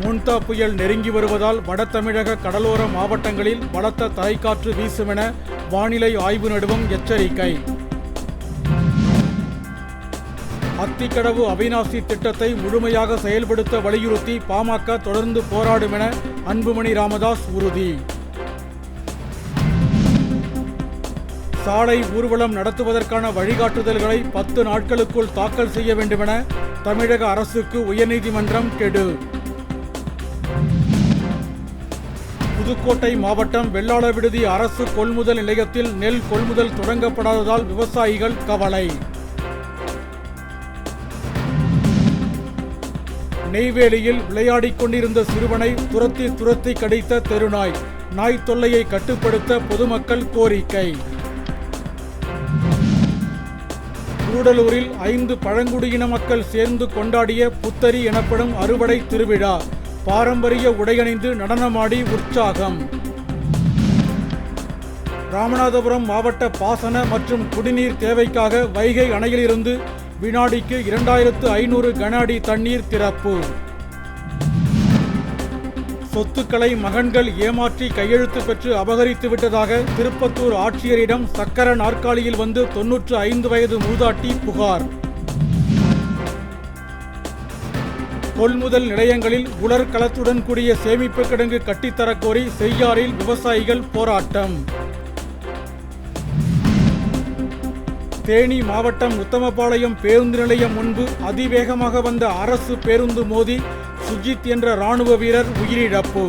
முன்தா புயல் நெருங்கி வருவதால் வட தமிழக கடலோர மாவட்டங்களில் பலத்த தரைக்காற்று வீசுமென வானிலை ஆய்வு நடுவம் எச்சரிக்கை. அத்திக்கடவு அவிநாசி திட்டத்தை முழுமையாக செயல்படுத்த வலியுறுத்தி பாமக தொடர்ந்து போராடும் என அன்புமணி ராமதாஸ் உறுதி. சாலை ஊர்வலம் நடத்துவதற்கான வழிகாட்டுதல்களை பத்து நாட்களுக்குள் தாக்கல் செய்ய வேண்டுமென தமிழக அரசுக்கு உயர்நீதிமன்றம் கெடு. புதுக்கோட்டை மாவட்டம் வெள்ளாள விடுதி அரசு கொள்முதல் நிலையத்தில் நெல் கொள்முதல் தொடங்கப்படாததால் விவசாயிகள் கவலை. நெய்வேலியில் விளையாடிக் கொண்டிருந்த சிறுவனை துரத்தி துரத்தி கடித்த தெருநாய். நாய் தொல்லையை கட்டுப்படுத்த பொதுமக்கள் கோரிக்கை. கூடலூரில் ஐந்து பழங்குடியின மக்கள் சேர்ந்து கொண்டாடிய புத்தரி எனப்படும் அறுவடை திருவிழா. பாரம்பரிய உடையணிந்து நடனமாடி உற்சாகம். ராமநாதபுரம் மாவட்ட பாசன மற்றும் குடிநீர் தேவைக்காக வைகை அணையிலிருந்து வினாடிக்கு இரண்டாயிரத்து ஐநூறு கன அடி தண்ணீர் திறப்பு. சொத்துக்களை மகன்கள் ஏமாற்றி கையெழுத்து பெற்று அபகரித்து விட்டதாக திருப்பத்தூர் ஆட்சியரிடம் சக்கர நாற்காலியில் வந்து தொன்னூற்று ஐந்து வயது மூதாட்டி புகார். கொள்முதல் நிலையங்களில் உலர் களத்துடன் கூடிய சேமிப்பு கிடங்கு கட்டித்தரக் கோரி செய்யாறில் விவசாயிகள் போராட்டம். தேனி மாவட்டம் உத்தமபாளையம் பேருந்து நிலையம் முன்பு அதிவேகமாக வந்த அரசு பேருந்து மோதி சுஜித் என்ற ராணுவ வீரர் உயிரிழப்பு.